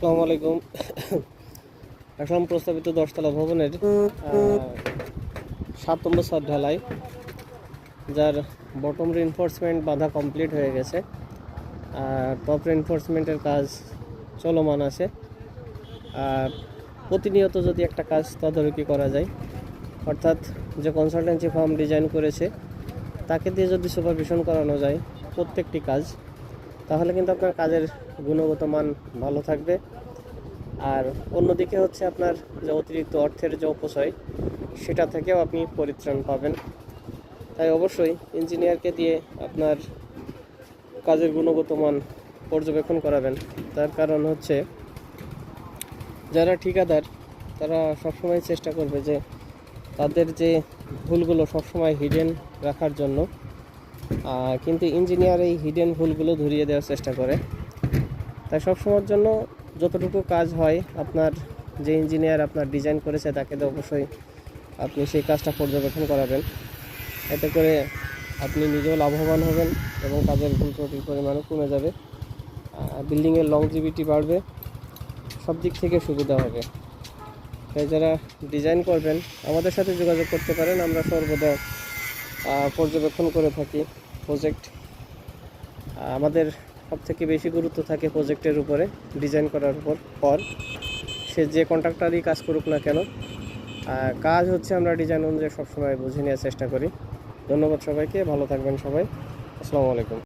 আসসালামু আলাইকুম। আসলাম প্রস্তাবিত দশতলা ভবনের সাত নম্বর সাত ঢালাই, যার বটম রিনফোর্সমেন্ট বাধা কমপ্লিট হয়ে গেছে। আর টপ রিনফোর্সমেন্টের কাজ চলমান আছে। আর প্রতিনিয়ত যদি একটা কাজ তদারকি করা যায়, অর্থাৎ যে কনসালটেন্সি ফার্ম ডিজাইন করেছে, তাকে দিয়ে যদি সুপারভিশন করানো যায়, প্রত্যেকটি কাজ তাহলে কিন্তু আপনার কাজের গুণগত মান ভালো থাকবে। আর অন্যদিকে হচ্ছে আপনার যে অতিরিক্ত অর্থের যে অপচয়, সেটা থেকেও আপনি পরিত্রাণ পাবেন। তাই অবশ্যই ইঞ্জিনিয়ারকে দিয়ে আপনার কাজের গুণগত মান পর্যবেক্ষণ করাবেন। তার কারণ হচ্ছে, যারা ঠিকাদার, তারা সবসময় চেষ্টা করবে যে তাদের যে ভুলগুলো সবসময় হিডেন রাখার জন্য কিন্তু ইঞ্জিনিয়ার এই হিডেন ভুলগুলো ধরিয়ে দেওয়ার চেষ্টা করে। তাই সবসময়ের জন্য যতটুকু কাজ হয়, আপনার যে ইঞ্জিনিয়ার আপনার ডিজাইন করেছে, তাকে তো অবশ্যই আপনি সেই কাজটা পর্যবেক্ষণ করাবেন। এতে করে আপনি নিজেও লাভবান হবেন এবং কাজের ভুল ত্রুটির পরিমাণও কমে যাবে। বিল্ডিংয়ের লং লংজিভিটি বাড়বে। সব দিক থেকে সুবিধা হবে। তাই যারা ডিজাইন করবেন, আমাদের সাথে যোগাযোগ করতে পারেন। আমরা সর্বদা পর্যবেক্ষণ করে থাকি প্রজেক্ট আমাদের সবথেকে বেশি গুরুত্ব থাকে প্রজেক্টের উপরে ডিজাইন করার উপর, পর। সে যে কন্ট্রাক্টারই কাজ করুক না কেন কাজ হচ্ছে আমরা ডিজাইন অনুযায়ী সবসময় বুঝে নেওয়ার চেষ্টা করি। ধন্যবাদ সবাইকে, ভালো থাকবেন সবাই। আসসালামু আলাইকুম।